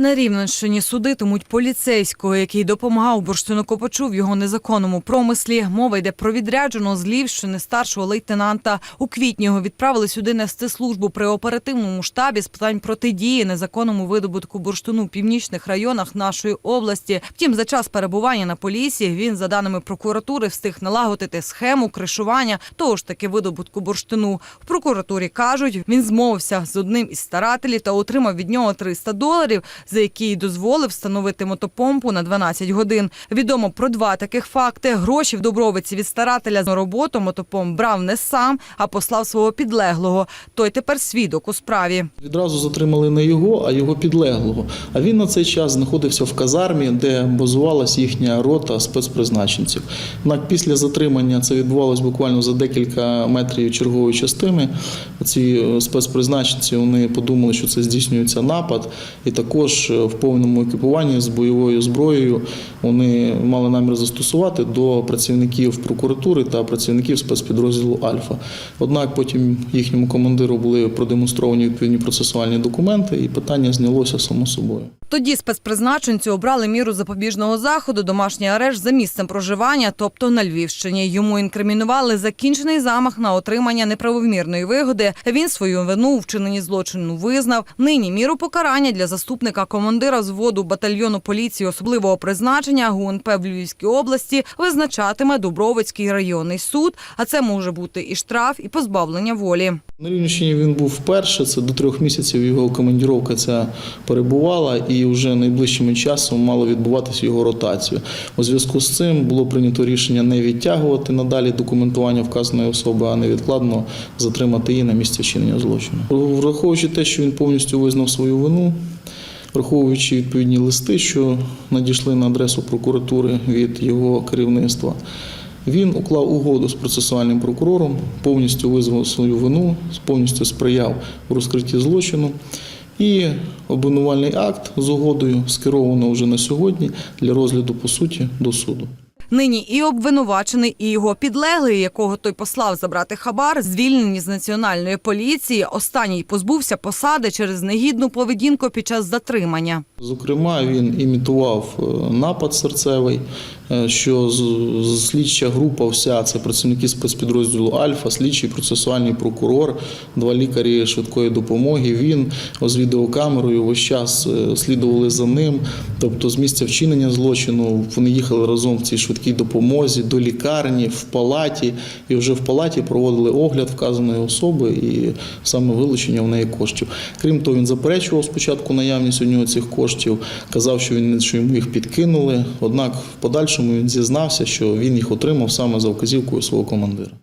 На Рівненщині судитимуть поліцейського, який допомагав бурштинокопачу в його незаконному промислі. Мова йде про відрядженого з Львівщини старшого лейтенанта. У квітні його відправили сюди нести службу при оперативному штабі з питань протидії незаконному видобутку бурштину в північних районах нашої області. Втім, за час перебування на полісі він, за даними прокуратури, встиг налагодити схему кришування того ж таки видобутку бурштину. В прокуратурі кажуть, він змовився з одним із старателів та отримав від нього 300 доларів, за які й дозволив встановити мотопомпу на 12 годин. Відомо про два таких факти. Гроші в Добровиці від старателя на роботу мотопомп брав не сам, а послав свого підлеглого. Той тепер свідок у справі. Відразу затримали не його, а його підлеглого. А він на цей час знаходився в казармі, де базувалась їхня рота спецпризначенців. Однак після затримання це відбувалось буквально за декілька метрів чергової частини. Ці е, спецпризначенці вони подумали, що це здійснюється напад, і також е, в повному екіпуванні з бойовою зброєю вони мали намір застосувати до працівників прокуратури та працівників спецпідрозділу Альфа. Однак потім їхньому командиру були продемонстровані відповідні процесуальні документи, і питання знялося само собою. Тоді спецпризначенцю обрали міру запобіжного заходу, домашній арешт за місцем проживання, тобто на Львівщині. Йому інкримінували закінчений замах на отримання неправомірної вигоди. Він свою вину у вчиненні злочину визнав. Нині міру покарання для заступника командира взводу батальйону поліції особливого призначення ГУНП в Львівській області визначатиме Дубровицький районний суд. А це може бути і штраф, і позбавлення волі. На Рівненщині він був вперше. Це до трьох місяців його командіровка ця перебувала, і вже найближчим часом мало відбуватися його ротацію. У зв'язку з цим було прийнято рішення не відтягувати надалі документування вказаної особи, а невідкладно затримати її на місці вчинення злочину. Враховуючи те, що він повністю визнав свою вину. Враховуючи відповідні листи, що надійшли на адресу прокуратури від його керівництва, він уклав угоду з процесуальним прокурором, повністю визнав свою вину, повністю сприяв у розкритті злочину. І обвинувальний акт з угодою скеровано вже на сьогодні для розгляду по суті до суду. Нині і обвинувачений, і його підлеглий, якого той послав забрати хабар, звільнені з національної поліції. Останній позбувся посади через негідну поведінку під час затримання. Зокрема, він імітував е, напад серцевий, що з- з- слідча група вся це працівники спецпідрозділу Альфа, слідчий процесуальний прокурор, два лікарі швидкої допомоги. Він з відеокамерою весь час е, слідували за ним. Тобто, з місця вчинення злочину вони їхали разом в цій швидкій допомозі до лікарні, в палаті, і вже в палаті проводили огляд вказаної особи і саме вилучення в неї коштів. Крім того, він заперечував спочатку наявність у нього цих коштів, казав, що він що йому їх підкинули. Однак в подальшому він зізнався, що він їх отримав саме за вказівкою свого командира.